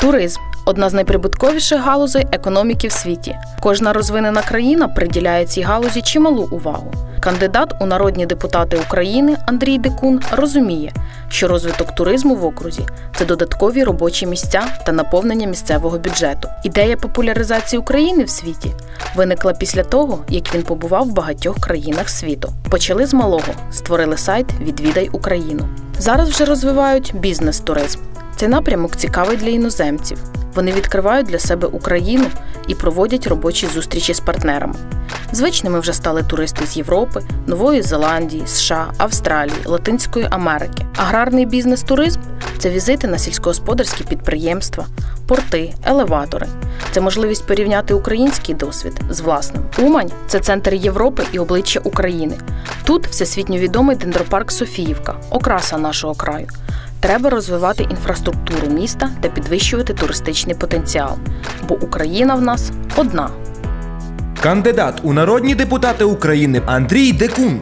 Туризм одна з найприбутковіших галузей економіки в світі. Кожна розвинена країна приділяє цій галузі чималу увагу. Кандидат у народні депутати України Андрій Декун розуміє, що розвиток туризму в окрузі це додаткові робочі місця та наповнення місцевого бюджету. Ідея популяризації України в світі виникла після того, як він побував в багатьох країнах світу. Почали з малого, створили сайт Відвідай Україну. Зараз вже розвивають бізнес-туризм. Цей напрямок цікавий для іноземців. Вони відкривають для себе Україну і проводять робочі зустрічі з партнерами. Звичними вже стали туристи з Європи, Нової Зеландії, США, Австралії, Латинської Америки. Аграрний бізнес-туризм це візити на сільськогосподарські підприємства, порти, елеватори. Це можливість порівняти український досвід з власним. Умань це центр Європи і обличчя України. Тут всесвітньо відомий дендропарк Софіївка, окраса нашого краю. Треба розвивати інфраструктуру міста та підвищувати туристичний потенціал, бо Україна в нас одна. Кандидат у народні депутати України Андрій Декун